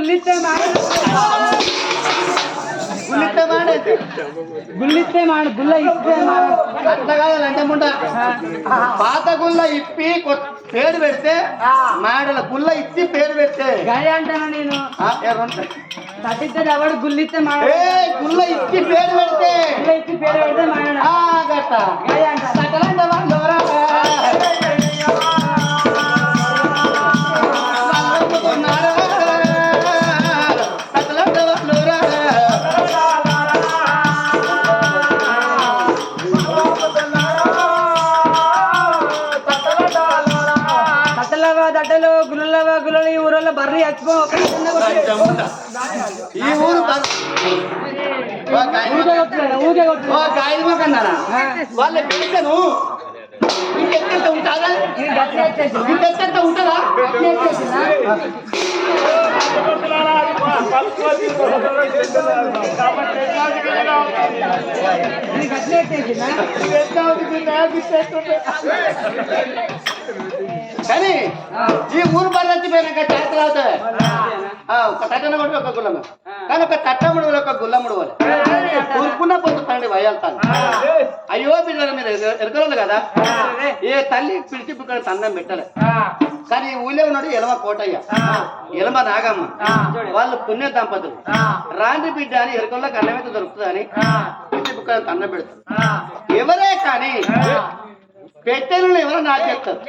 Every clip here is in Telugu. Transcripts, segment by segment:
గుల్లిస్తే మాడ. గుల్లిస్తే గుల్ల ఇస్తే మాడ. అట్లా కాదంటే ముండ పాత గుల్ల ఇప్పి పేరు పెడితే మాడల గుల్ల ఇచ్చి పేరు పెడితే. గదే అంటాను నేను? ఆ, ఎర్రంట. తట్టిస్తే దవడు గుల్లిస్తే మాడ? గుల్ల ఇచ్చి పేరు పెడితే. గుల్ల ఇచ్చి పేరు పెడితే మాడ గట్ట. గదే మొక్కన్నారా? వాళ్ళ పెన్షన్ ఇంకెంత ఉంటుందా? ఇంకెంత ఉంటుందా గట్ల ఎత్తేసిందా? కానీ ఈ ఊరు బర్రె వచ్చిపోయినాక చేతులు అవుతాయి ఒక తట్టన కొడుకు ఒక గుల్లము కానీ ఒక తట్టముడు ఒక గుల్లముడు వాళ్ళు ఊరుకున్న పొద్దు పండి వయ్యాల్తాను అయ్యో బిడ్డల మీద ఎరకలు కదా? ఏ తల్లి పిలిచి ఇక్కడ తండం పెట్టలే. కానీ ఈ ఊళ్ళో ఉన్నాడు ఎలమ కోటయ్య. ఎలమ నాగమ్మ. వాళ్ళు పుణ్య దంపతులు. రాండి బిడ్డ అని ఎరకల్లో కన్నమైతే దొరుకుతుందని పిలిచి ఇక్కడ తండం పెడతారు ఎవరే కానీ పెట్టెలను ఎవరు నాచేస్తారు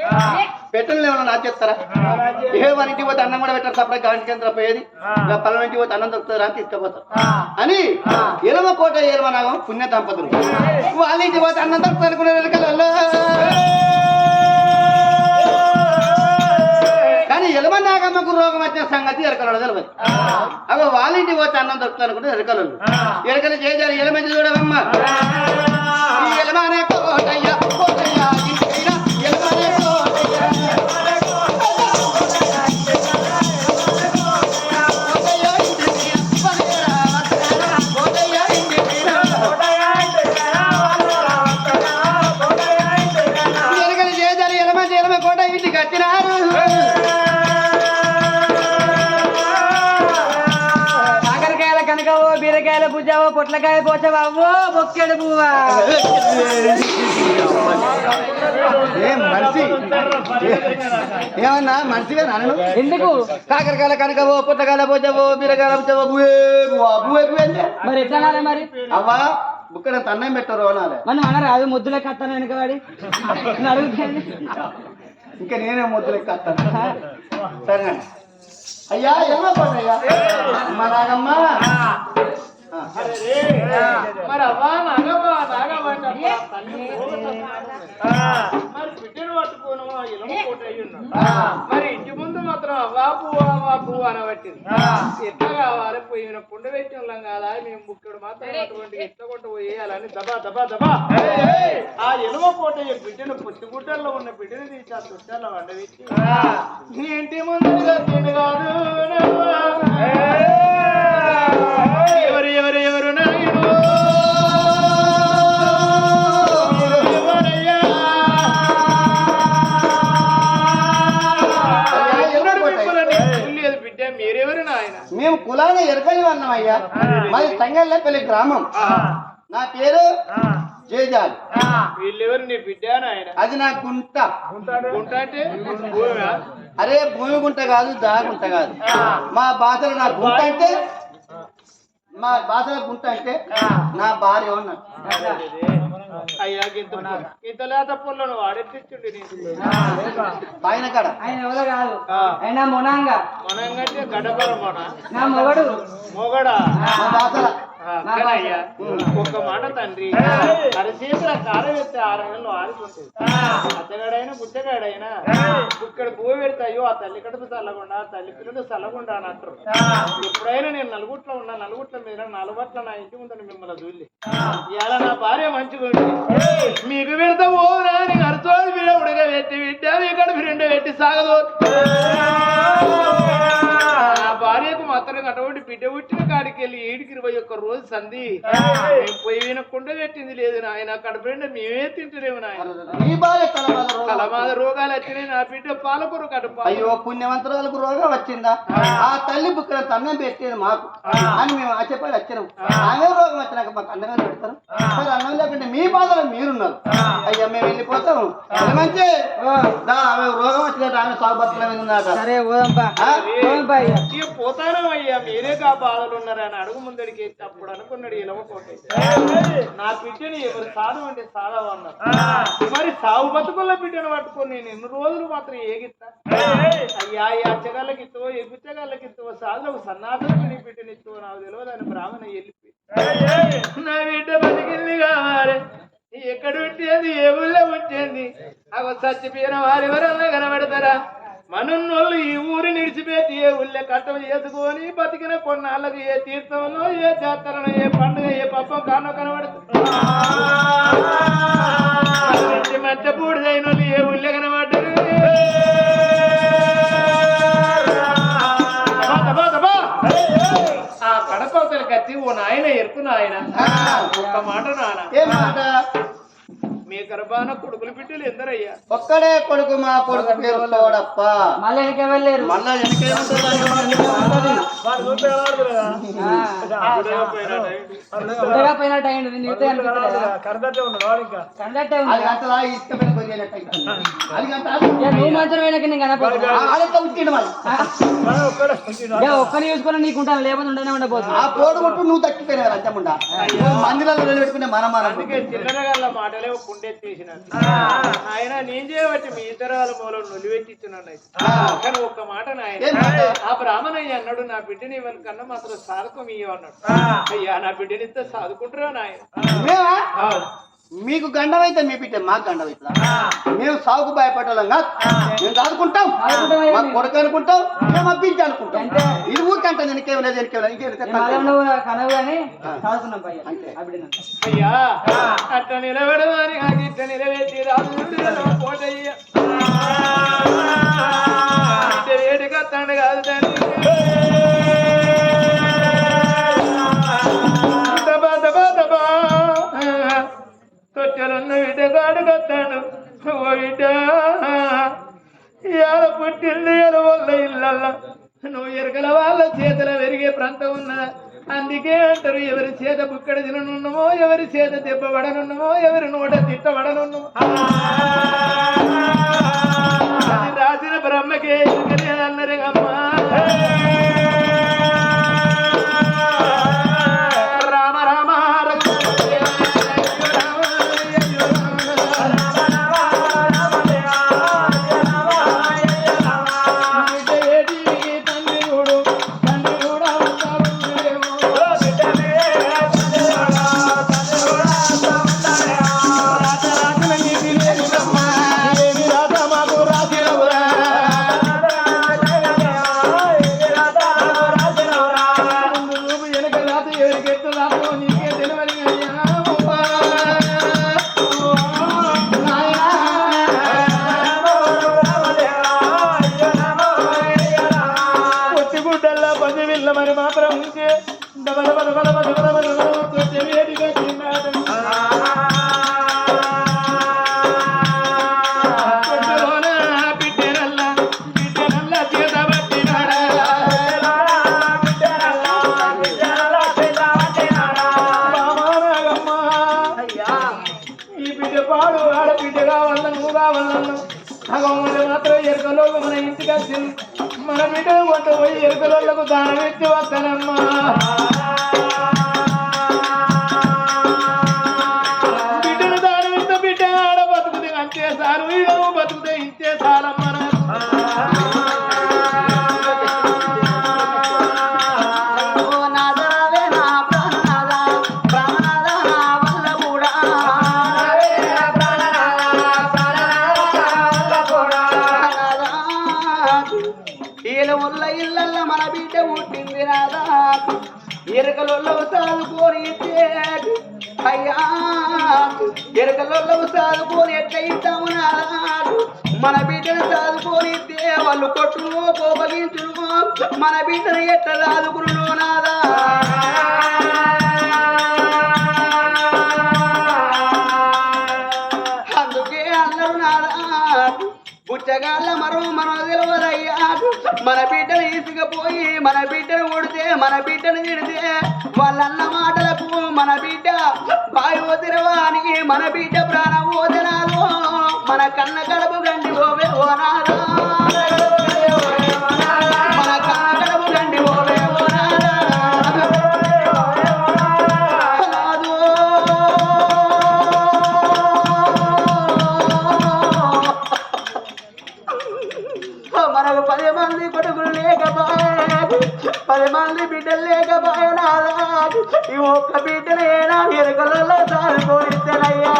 పెట్టెలను ఎవరు నాచేస్తారా ఏ వారి ఇంటికి పోతే అన్నం కూడా పెట్టారు సపరేట్ గాంటి కేంద్రం పోయేది? పల్లె ఇంటికి పోతే అన్నం దొరుకుతుందా అని తీసుకుపోతారు. అని ఎలమ కోట ఎలమ నాగం పుణ్య దంపతులు. వాళ్ళ ఇంటికి పోతే అన్నం దొరుకుతుంది అనుకునే వెనకాలలో కానీ ఎలమ నాగమ్మకు రోగం వచ్చిన సంగతి ఎరకలు తెలియదు అగో వాళ్ళ ఇంటికి పోతే అన్నం దొరుకుతుంది అనుకుంటే ఎరకలు ఎరకలు చేయాలి ఎలమంచి చూడవమ్మ. ఈ ఎలమనే పుజ్జావో పొట్లకాయ పోచవా అవ్వో బొక్కెడు పువ్వా. ఏం మనిషి. ఏమన్నా మనిషిగా నాన్న ఎందుకు? కాకరకాయల కనకవో పుట్టకాయల పోచవో బీరకాయల పోచవో బువే బువా బువే బువే అంటే? మరి ఎట్లా అనాలి మరి? అవ్వా బుక్కడ తన్నం పెట్టరు అనాలి. మనం అనరాదు ముద్దులే కత్తాను వెనకవాడి అడుగుతాను. ఇంకా నేనే ముద్దులు ఎక్కస్తాను సరే అయ్యా ఏమో అయ్యా? అమ్మ నాగమ్మ. మరి అవ్వా నాగవ్వ మరి బిడ్డను పట్టుకోను ఇలమ కోట మరి ఇంటి ముందు మాత్రం అవ్వా పువ్వు అవ్వా పువ్వు అనబట్టింది ఎట్లా కావాలి పోయిన కుండ పెట్టి ఉన్నాం కదా. మేము బుక్కడు మాత్రం అటువంటి ఎట్లా కొట్ట పోయేయాలని దబా దబా దబా ఆ ఎలువ కోట బిడ్డను పుట్టుగుడ్డల్లో ఉన్న బిడ్డను తీసి ఆ చుట్టాల వండవిచ్చి నీ ఇంటి ముందు కాదు అన్నాం అయ్యా మాది సంగల్లపల్లి గ్రామం. నా పేరు జేజాల్. వీళ్ళెవరు నీ బిడ్డ నాయన? అది నా గుంట. గుంట అంటే? అరే భూమి గుంట కాదు దాగుంట కాదు. మా భాషలో నా గుంట అంటే? మా భాషలో గుంట అంటే? నా భార్య ఉన్నట్టు అయ్యా ఇంత ఇంత లేత పొల్లను వాడెత్తించుండి నీకు పైన కాడ. ఆయన ఎవరో కాదు. ఆయన మొనాంగా. మనంగంటే గడపర మన. నా మొగడు. మొగడా. అక్కడయ్యా ఒక్క మాట తండ్రి. అరచేతుల కారం ఎత్తే ఆరంగంలో ఆడుకుంటుంది అత్తగాడైనా బుచ్చగాడైనా ఇక్కడ పువ్వు పెడితే అయ్యో ఆ తల్లి కడుపు చల్లకుండా ఆ తల్లి పిల్లలు చల్లకుండా అని అంటారు. ఎప్పుడైనా నేను నలుగుట్లో ఉన్నా నలుగుట్ల మీద నలుగుట్ల నా ఇంటి ముందు మిమ్మల్ని చూడలే. ఇవాళ నా భార్య మంచిగా మీకు పెడతా పోరా నేను అరచోడు మీద ఉడక పెట్టి బిడ్డ ఇక్కడ రెండు పెట్టి సాగదు. బిడ్డ పుట్టిన కాడికి వెళ్ళి ఏడికి ఇరవై ఒక్క రోజు సంధి. మేము పొయ్యి వినకుండా పెట్టింది లేదు నాయన కడుపుండ మేమే తింటలేము నాయన. కలమాద రోగం. కలమాద రోగాలు. వచ్చినాయి నా బిడ్డ పాలకూర కడుపు అయ్యో పుణ్యవంతురాలకు రోగం వచ్చిందా? ఆ. తల్లి బుక్కల తన్నం పెట్టేది మాకు. అని మేము ఆశపడి వచ్చినాం. ఆమె రోగం వచ్చినాక మాకు అన్నగా పెడతారు. మరి అన్నం లేకుంటే మీ బాధలో మీరున్నారు. అయ్యా మేము వెళ్ళిపోతాం అది మంచి ఆమె రోగం వచ్చినట్టు ఆమె సాగుబతుల మీద ఉందట సరే పోతాను అయ్యా మీరే కా బాధలు ఉన్నారని అడుగు ముందడికి అప్పుడు అనుకున్నాడు ఇలవకోటి నా బిడ్డని ఎవరు సాధు అంటే సాధవ అన్నారు. మరి సాగు బతుకుల బిడ్డను పట్టుకొని నేను ఎన్ని రోజులు మాత్రం ఏగిస్తా అయ్యా ఈ అచ్చగాళ్ళకి ఇస్తావో ఏ బుచ్చగాళ్ళకి ఇస్తావో సాధులకు సన్నాసులకు నీ బిడ్డని ఇస్తావో నాకు తెలియదు అని బ్రాహ్మణ వెళ్ళిపోయి నా బిడ్డ బతికింది కావాలి. ఎక్కడ ఉంటేది ఏ ఊళ్ళో ఉంటేంది అవ చచ్చిపోయిన వారు ఎవరన్నా కనబడతారా? మనున్నోళ్ళు ఈ ఊరి నిడిచిపెట్టి ఏ ఊళ్ళో కట్టం చేసుకొని బతికిన కొన్నాళ్ళకి ఏ తీర్థంలో ఏ జాతరలో ఏ పండుగ ఏ పప్పం కానో కనబడుతుంది. మధ్య పూడిదైన వాళ్ళు ఏ ఊళ్ళో కనబడ్డారు? దబా. ఆ కడపవతలకి వచ్చి ఓ నాయన ఎరుకు నాయన. ఒక్క మాట నాన్న ఏ మాట మీ గర్భాన కొడుకులు బిడ్డలు ఎందరయ్యా? ఒక్కడే కొడుకు మా కొడుకు పేరు తోడప్ప మళ్ళీ వెనక వెళ్ళారు మళ్ళా నువ్వు వెనక ఇక ఒక్కని చూసుకొని నీకు ఉంటాను లేకపోతే ఉండనే ఉండబోతున్నా. ఆ పోడు కొట్టు నువ్వు తక్కిపోయినావు లంచముండా మందిరాలు నిలబెట్టుకునే మన మన అందుకే చిల్లరగల్ల మాటలే కుండెత్తేసిన ఆయన నేను చేయబట్టి మీ వాళ్ళ మూలం నులివెట్టించున్నాను కానీ ఒక్క మాట నాయన? ఆ బ్రాహ్మణయ్య అన్నాడు నా బిడ్డని ఇవ్వని కన్నా మాత్రం సాధకం ఇయ్య అన్నాడు అయ్యా నా బిడ్డని ఇస్తే సాదుకుంటారా నాయన. మీకు గండం అయితే మీ బిడ్డ మాకు గండం అవుతుందా మేము సాగుకు భయపడ్డాం కాదు మేము చదువుకుంటాం చదువుకుంటాం మా కొడుకు అనుకుంటాం మేము అబ్బించి అనుకుంటాం. ఇది ఊరికంట నేను. అప్పుడు అయ్యా నిలబడమని నిలబెట్టి రాజు వేడిగా తండ్రి కాదు అందుకే అంటారు ఎవరి చేత బుక్కడ తిననున్నమో ఎవరి చేత దెబ్బపడనున్నమో ఎవరి నోట తిట్టబడనున్నమో అది రాసిన బ్రహ్మకే అన్నరే అమ్మా. ఎట్టు రాతో నీకే ఈ బిడ్డ పాడు ఆడబిడ్డ కావాల నువ్వు కావాలను అగమ్మ మాత్రం ఎరుకలో మన ఇంటికి వచ్చింది మన బిడ్డ కొంట పోయి ఎరుకలోళ్ళకు దానం ఎత్తి వస్తానమ్మా బిడ్డను దానం ఇస్తే బిడ్డ ఆడ బతుకుతే అంతే సారు ఇడవు బతుకుతే ఇంతే సారమ్మ ఎరకలలో సాదుకొని అయ్యా ఎరకలలో సాదుకొని ఎట్లా ఇద్దాము నాడు? మన బిడ్డను సాదుకొని వాళ్ళు కొట్టును కోపగించును మన బిడ్డను ఎట్లా సాదుకును నాదా? అందుకే అందరు నాదా? పుచ్చగాళ్ళ మరో మన తెలవదయ్యా మన బిడ్డను ఇసుకపోయి మన బిడ్డను కొడితే మన బిడ్డను తిడితే వాళ్ళన్న మాటలకు మన బిడ్డ బాయో తిరవానికి మన బిడ్డ ప్రాణ ఓదనాలో మన కన్న కడుపు గండి ఓవే ఓనాలో మనకు పది మంది కొడుకులు లేకపోయే పది మంది బిడ్డలు లేకపోయినా ఈ ఒక్క బిడ్డలేనా ఎరుకలలో సారుకోనిద్దనయ్యా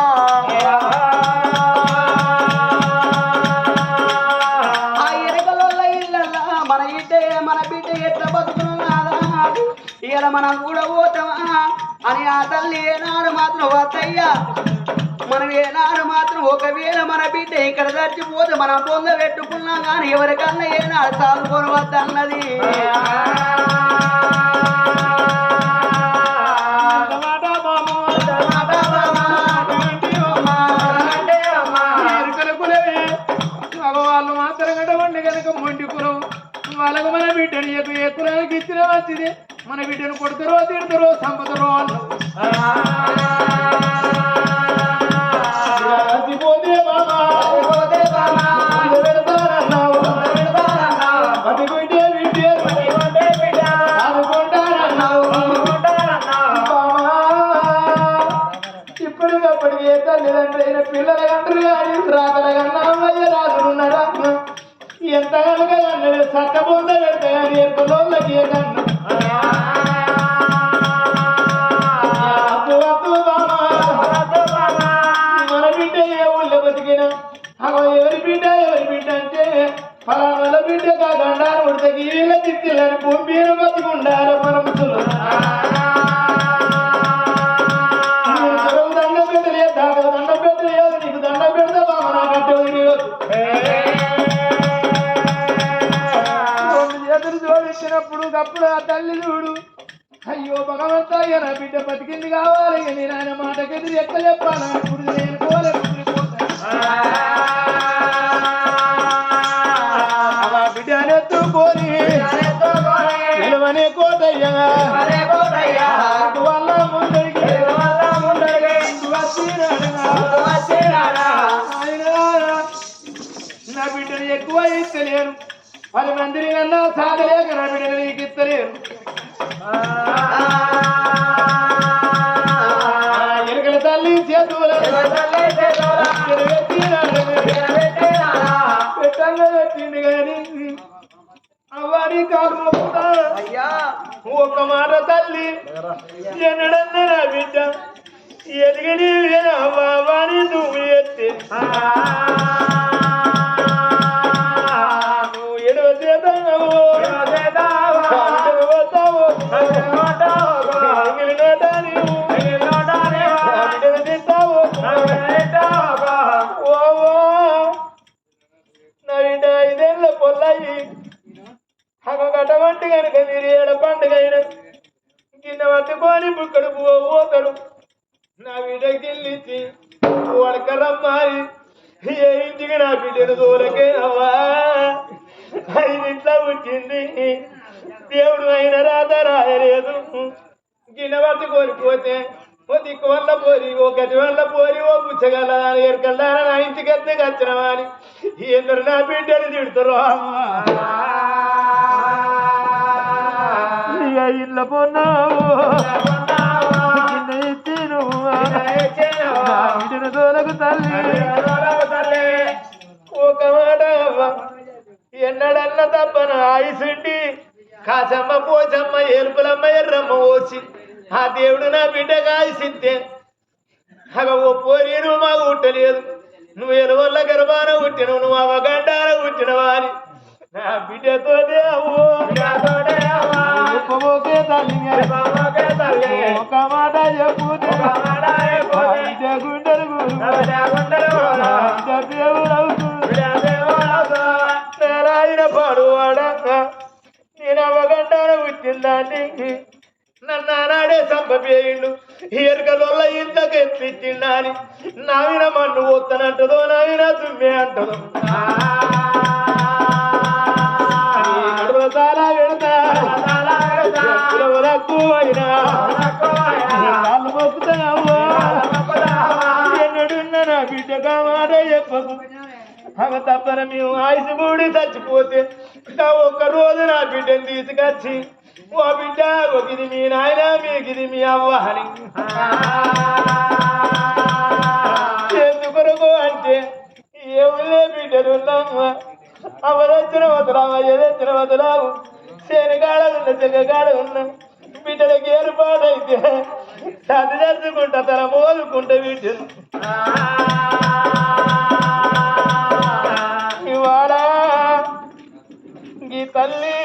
ఆ ఎరుకలలో ఇళ్ళల్లా మన ఇడ్డే మన బిడ్డ ఎట్లా బతుకున్నారా ఇలా మనం కూడా పోతామా? అని ఆ తల్లి ఏనాడు మాత్రం వద్దయ్యా. మనం ఏనాడు మాత్రం ఒకవేళ మన బిడ్డ ఇక్కడ చచ్చిపోతే మనం పొంద పెట్టుకున్నాం కానీ ఎవరికన్నా ఏనాడు సాగుకొని బిడ్డ బతికింది కావాలి. నేను ఆయన మాటకెదిరి ఎట్లా చెప్పాలి ఇప్పుడు నేను పోలే ఆ. బిడ్డ నెత్తుకొని నిలవనే కోటయ్యా. వల్ల ముందరికి వచ్చినాడనా. ఆయనా, నా బిడ్డని ఎక్కువ ఇస్తలేను పది మందిని నన్నా సాగలేక నా బిడ్డని నీకు ఇస్తలేను పెట్టింది కానీ అవ్వారి కాలు అయ్యా. ఒక్క మాట తల్లి. ఎన్నడన్నా నా బిడ్డ ఎదిగని వాని నువ్వు ఎత్తి. కింద కడుపు పోతాడు నా బిడ్డ వెళ్ళిచ్చి వడకరమ్మాయి ఏ ఇంటికి నా బిడ్డను దూరకే అవ్వా ఇంట్లో పుట్టింది. దేవుడు అయిన రాత రాయలేదు. గిన్నె పట్టు కోరిపోతే ఓ దిక్కు వల్ల పోరి ఓ గది వల్ల పోరి ఓ పుచ్చగల ఎరకల్లారా నా ఇంటికి ఎత్తే కచ్చినవా అని ఎందరు నా బిడ్డలు తిడుతురు అమ్మా. ఇక ఇళ్ళ పొన్నావు? గిన్నె ఇచ్చి నువ్వు నా బిడ్డను దూరకు తల్లి. ఒక మాట అవ్వ. ఎన్నడన్న తప్పన ఆయుసుండి కాసమ్మ పోచమ్మ ఏలుపులమ్మ ఎర్రమ్మ ఓచి ఆ దేవుడు నా బిడ్డ కాయసిస్తే అగ ఓ పోరి నువ్వు మాకు పుట్టలేదు నువ్వు ఎలువల్ల గర్భాన పుట్టినవు నువ్వు అవగండాన పుట్టినవా అని నా బిడ్డతో చెప్పబోకే తల్లి ఒక మాట చెప్పు బిడ్డ గుండెలు నారాయణ పాడువాడక నేను అవగంటాన పుట్టిందాన్ని నన్ను ఆనాడే సంపేయిండు ఎరకలొల్ల ఇంతకు ఎత్తిచ్చిండాని నావిన మన్ను పోతానంటదో నావిన తుమ్మే అంటదో నీ పిలవలకు అయినా మొక్కుతావో ఎన్నడున్న నా బిడ్డ కామాట చెప్పకు అవ తప్పన మేము ఆయుసు మూడి చచ్చిపోతే ఒక్క రోజు నా బిడ్డని తీసుకొచ్చి ఓ బిడ్డ ఒకది మీ నాయన మీకిది మీ అవ్వ అని. ఎందుకొరకు అంటే ఏములే బిడ్డలు అవరొచ్చిన వదలావా ఏదొచ్చిన వదలావు? శనిగాడ ఉన్న చెగగాడ ఉన్న బిడ్డలకి ఏర్పాటైతే సర్ది చేసుకుంటా తన మోదుకుంటా వీటిని ఇవాళ ఈ తల్లి